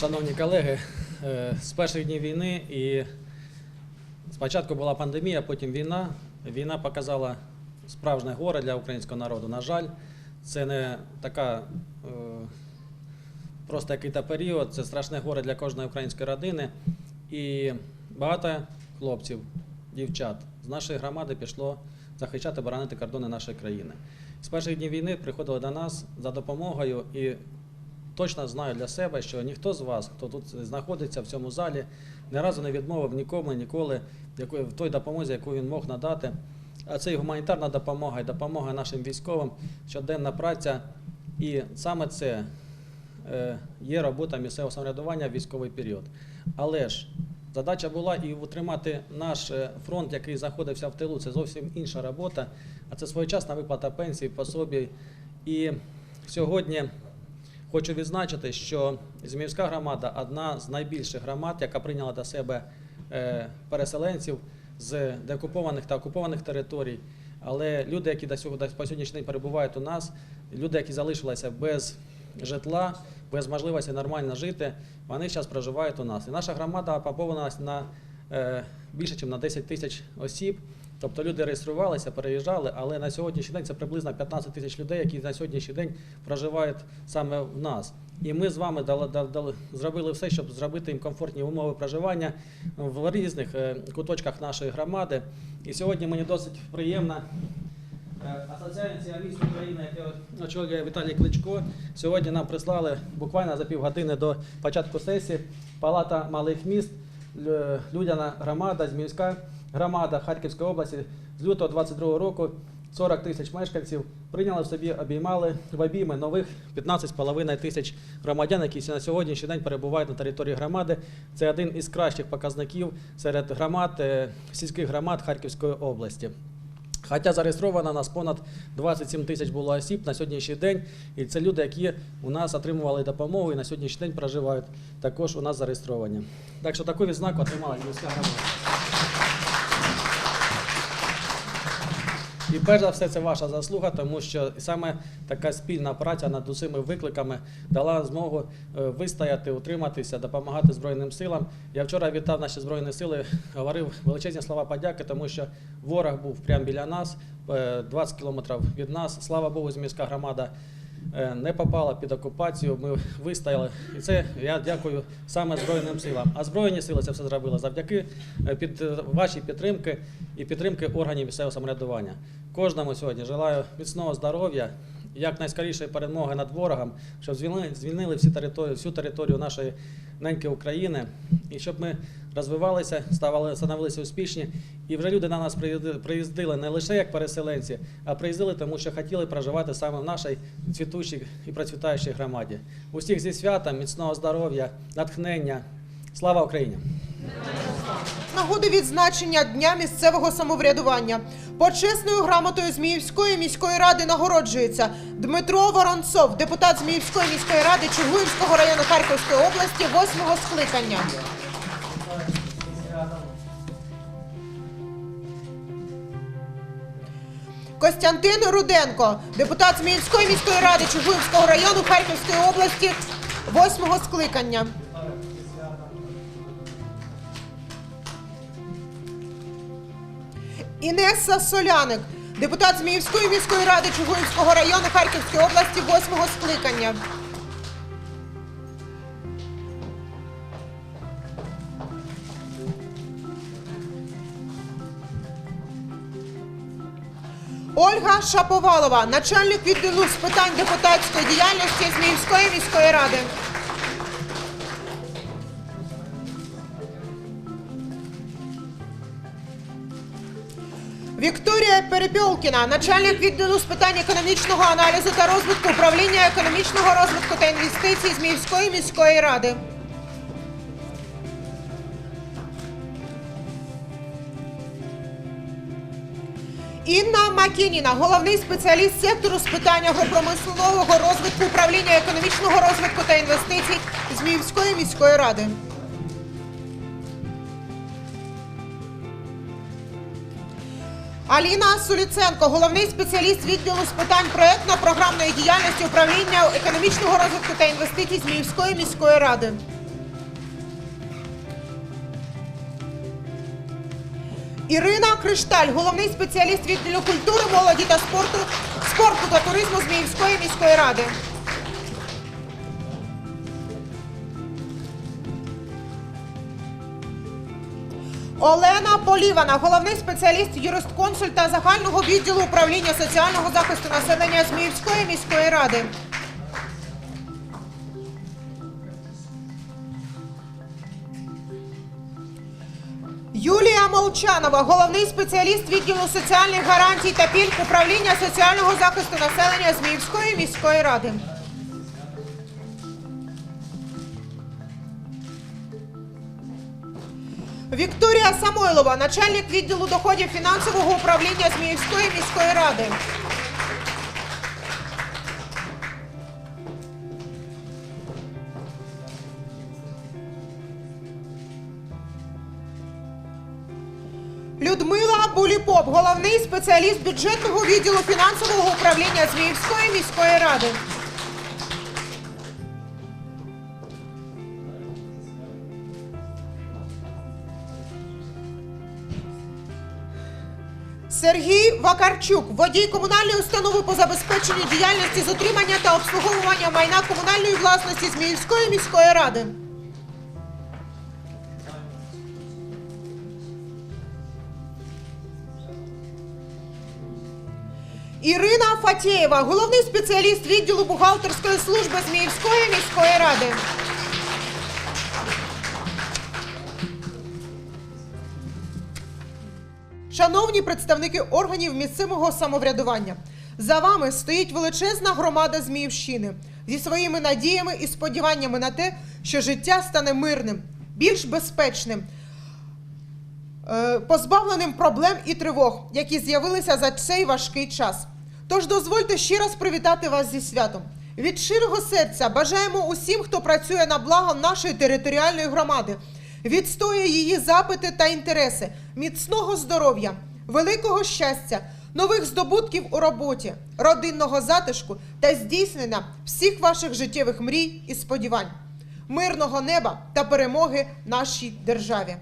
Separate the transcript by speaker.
Speaker 1: Шановні колеги, е, з перших днів війни і спочатку була пандемія, потім війна. Війна показала справжнє горе для українського народу. На жаль, це не така е, просто який період, це страшне горе для кожної української родини. І багато хлопців, дівчат з нашої громади пішло захищати, боронити кордони нашої країни. З перших днів війни приходили до нас за допомогою і точно знаю для себе, що ніхто з вас, хто тут знаходиться в цьому залі, ні разу не відмовив нікому ніколи в той допомозі, яку він мог надати. А це і гуманітарна допомога, і допомога нашим військовим, щоденна праця. І саме це е, є робота місцевого самоврядування в військовий період. Але ж задача була і утримати наш е, фронт, який знаходився в тилу, це зовсім інша робота, а це своєчасна виплата пенсій, пособій. І сьогодні Хочу відзначити, що Зміївська громада одна з найбільших громад, яка прийняла до себе е, переселенців з деокупованих та окупованих територій. Але люди, які до сьогоднішній день перебувають у нас, люди, які залишилися без житла, без можливості нормально жити, вони зараз проживають у нас. І наша громада поповнилась на е, більше, ніж на 10 тисяч осіб. Тобто люди реєструвалися, переїжджали, але на сьогоднішній день це приблизно 15 тисяч людей, які на сьогоднішній день проживають саме в нас. І ми з вами дали, дали, зробили все, щоб зробити їм комфортні умови проживання в різних е, куточках нашої громади. І сьогодні мені досить приємно. е, Асоціація міст України, яку очолює Віталій Кличко, сьогодні нам прислали буквально за півгодини до початку сесії Палата малих міст, Людяна громада, Зміївська громада Харківської області з лютого 22 року 40 тисяч мешканців прийняли в собі, обіймали в обійми нових 15,5 тисяч громадян, які на сьогоднішній день перебувають на території громади. Це один із кращих показників серед громад, е, сільських громад Харківської області. Хоча зареєстровано нас понад 27 тисяч було осіб на сьогоднішній день, і це люди, які у нас отримували допомогу і на сьогоднішній день проживають також у нас зареєстровані. Так що таку відзнаку отримала міська громада. І перш за все це ваша заслуга, тому що саме така спільна праця над усіми викликами дала змогу е, вистояти, утриматися, допомагати Збройним силам. Я вчора вітав наші Збройні сили, говорив величезні слова подяки, тому що ворог був прямо біля нас, е, 20 кілометрів від нас. Слава Богу, з міська громада е, не попала під окупацію. Ми вистояли. І це я дякую саме Збройним силам. А Збройні сили це все зробили завдяки е, під е, вашій підтримки і підтримки органів місцевого самоврядування. Кожному сьогодні желаю міцного здоров'я, якнайскорішої перемоги над ворогом, щоб звільнили, звільнили всі території, всю територію нашої неньки України, і щоб ми розвивалися, ставали, становилися успішні. І вже люди на нас приїздили не лише як переселенці, а приїздили, тому що хотіли проживати саме в нашій цвітучій і процвітаючій громаді. Усіх зі святом, міцного здоров'я, натхнення. Слава Україні!
Speaker 2: Нагоди відзначення Дня місцевого самоврядування. Почесною грамотою Зміївської міської ради нагороджується Дмитро Воронцов, депутат Зміївської міської ради Чугуївського району Харківської області, восьмого скликання. Костянтин Руденко, депутат Зміївської міської ради Чугуївського району Харківської області, восьмого скликання. Інеса Соляник, депутат Зміївської міської ради Чугуївського району Харківської області, восьмого скликання. Ольга Шаповалова, начальник відділу з питань депутатської діяльності Зміївської міської ради. Вікторія Перепьолкіна, начальник відділу з питань економічного аналізу та розвитку управління економічного розвитку та інвестицій Зміївської міської ради. Інна Макініна, головний спеціаліст сектору з питань агропромислового розвитку управління економічного розвитку та інвестицій Зміївської міської ради. Аліна Суліценко, головний спеціаліст відділу з питань проєктно-програмної діяльності управління економічного розвитку та інвестицій Зміївської міської ради. Ірина Кришталь, головний спеціаліст відділу культури, молоді та спорту, спорту та туризму Зміївської міської ради. Олена Полівана, головний спеціаліст юристконсульт та загального відділу управління соціального захисту населення Зміївської міської ради. Юлія Молчанова, головний спеціаліст відділу соціальних гарантій та пільг управління соціального захисту населення Зміївської міської ради. Вікторія Самойлова, начальник відділу доходів фінансового управління Зміївської міської ради. Людмила Буліпоп, головний спеціаліст бюджетного відділу фінансового управління Зміївської міської ради. Сергій Вакарчук, водій комунальної установи по забезпеченню діяльності з утримання та обслуговування майна комунальної власності Зміївської міської ради. Ірина Фатєєва, головний спеціаліст відділу бухгалтерської служби Зміївської міської ради. Шановні представники органів місцевого самоврядування, за вами стоїть величезна громада Зміївщини зі своїми надіями і сподіваннями на те, що життя стане мирним, більш безпечним, е, позбавленим проблем і тривог, які з'явилися за цей важкий час. Тож дозвольте ще раз привітати вас зі святом. Від щирого серця бажаємо усім, хто працює на благо нашої територіальної громади, відстоює її запити та інтереси, міцного здоров'я, великого щастя, нових здобутків у роботі, родинного затишку та здійснення всіх ваших життєвих мрій і сподівань, мирного неба та перемоги нашій державі.